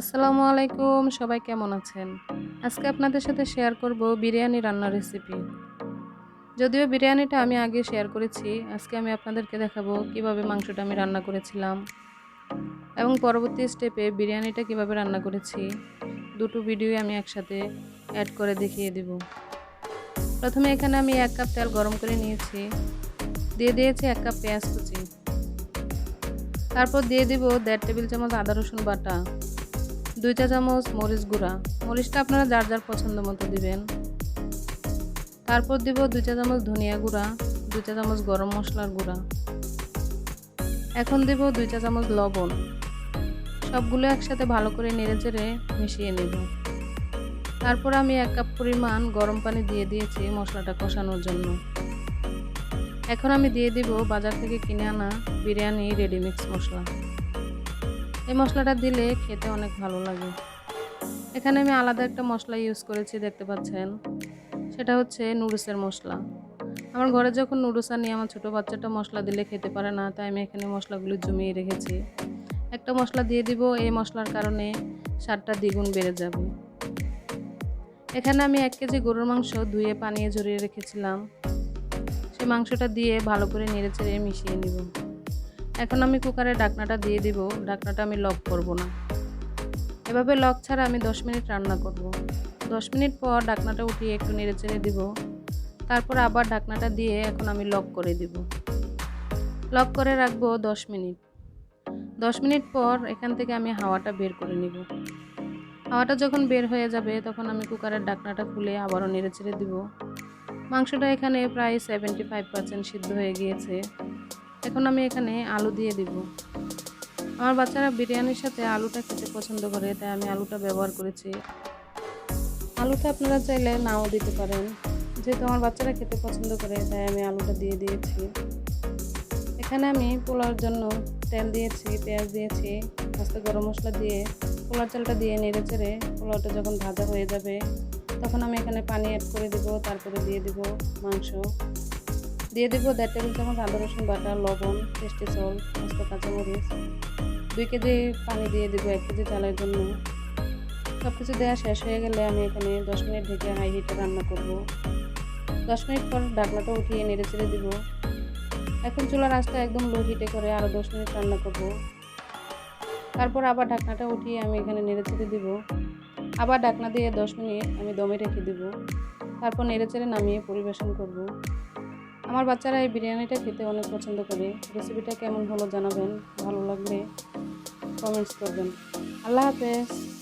আসসালামু আলাইকুম, সবাই কেমন আছেন? আজকে আপনাদের সাথে শেয়ার করব বিরিয়ানি রান্নার রেসিপি যদিও বিরিয়ানিটা আমি আগে শেয়ার করেছি, আজকে আমি আপনাদেরকে দেখাবো কীভাবে মাংসটা আমি রান্না করেছিলাম। এবং পরবর্তী স্টেপে বিরিয়ানিটা কীভাবে রান্না করেছি, দুটো ভিডিও আমি একসাথে অ্যাড করে দেখিয়ে দিব। প্রথমে এখানে আমি এক কাপ তেল গরম করে নিয়েছি। দিয়ে দিয়েছি এক কাপ পেঁয়াজ কুচি। তারপর দিয়ে দিব দেড় টেবিল চামচ আদা রসুন বাটা। দুই চা চামচ মরিচ গুঁড়া। মরিচটা আপনারা যার যার পছন্দ মতো দিবেন। তারপর দিব দুই চা চামচ ধনিয়া গুঁড়া দুই চা চামচ গরম মশলার গুঁড়া। এখন দিব দুই চা চামচ লবণ। সবগুলো একসাথে ভালো করে নেড়ে চেড়ে মিশিয়ে নেব। তারপর আমি এক কাপ পরিমাণ গরম পানি দিয়ে দিয়েছি মশলাটা কষানোর জন্য। এখন আমি দিয়ে দিব বাজার থেকে কিনে আনা বিরিয়ানি রেডিমিক্স মশলা। এই মশলাটা দিলে খেতে অনেক ভালো লাগে। এখানে আমি আলাদা একটা মশলা ইউজ করেছি, দেখতে পাচ্ছেন। সেটা হচ্ছে নুডলসের মশলা। আমার ঘরে যখন নুডলস আনি, আমার ছোটো বাচ্চাটা মশলা দিলে খেতে পারে না, তাই আমি এখানে মশলাগুলো জমিয়ে রেখেছি। একটা মশলা দিয়ে দিব, এই মশলার কারণে স্বাদটা দ্বিগুণ বেড়ে যাবে। এখানে আমি এক কেজি গরুর মাংস ধুয়ে পানিয়ে ঝরিয়ে রেখেছিলাম। সেই মাংসটা দিয়ে ভালো করে নেড়ে চেড়ে মিশিয়ে নিব। এখন আমি কুকারে ডাকনাটা দিয়ে দিব। ডাকনাটা আমি লক করব না। এভাবে লক ছাড়া আমি 10 মিনিট রান্না করব। 10 মিনিট পর ডাকনাটা উঠিয়ে একটু নেড়ে চেড়ে দিব। তারপর আবার ডাকনাটা দিয়ে এখন আমি লক করে দিব। লক করে রাখব 10 মিনিট। 10 মিনিট পর এখান থেকে আমি হাওয়াটা বের করে নিব। হাওয়াটা যখন বের হয়ে যাবে, তখন আমি কুকারের ডাকনাটা খুলে আবারও নেড়ে চেড়ে দিব। মাংসটা এখানে প্রায় সেভেন্টি ফাইভ পার্সেন্ট সিদ্ধ হয়ে গিয়েছে। এখন আমি এখানে আলু দিয়ে দিব। আমার বাচ্চারা বিরিয়ানির সাথে আলুটা খেতে পছন্দ করে, তাই আমি আলুটা ব্যবহার করেছি। আলুটা আপনারা চাইলে নাও দিতে পারেন। যেহেতু আমার বাচ্চারা খেতে পছন্দ করে, তাই আমি আলুটা দিয়ে দিয়েছি। এখানে আমি পোলাওর জন্য তেল দিয়েছি, পেঁয়াজ দিয়েছি আস্তে গরম মশলা দিয়ে পোলার চালটা দিয়ে নেড়ে চেড়ে পোলাওটা যখন ভাজা হয়ে যাবে, তখন আমি এখানে পানি অ্যাড করে দিব, তারপরে দিয়ে দিব মাংস। দিয়ে দেবো দেড় টেবিল চামচ আদা রসুন বাটা, লবণ, টেস্টি সল্ট মস্ত কাঁচামরিচ। দুই কেজি পানি দিয়ে দেবো এক কেজি চালের জন্য। সব কিছু দেওয়া শেষ হয়ে গেলে আমি এখানে দশ মিনিট ঢেকে হাই হিটে রান্না করব। দশ মিনিট পর ঢাকনাটা উঠিয়ে নেড়ে চেড়ে দিব। এখন চুলার আঁচটা একদম লো হিটে করে আরও দশ মিনিট রান্না করব। তারপর আবার ঢাকনাটা উঠিয়ে আমি এখানে নেড়ে চেড়ে দিব। আবার ঢাকনা দিয়ে দশ মিনিট আমি দমে রেখে দিব। তারপর নেড়ে চেড়ে নামিয়ে পরিবেশন করব। আমার বাচ্চারা এই বিরিয়ানিটা খেতে অনেক পছন্দ করে। রেসিপিটা কেমন হলো জানাবেন, ভালো লাগলে কমেন্টস করবেন। আল্লাহ হাফেজ।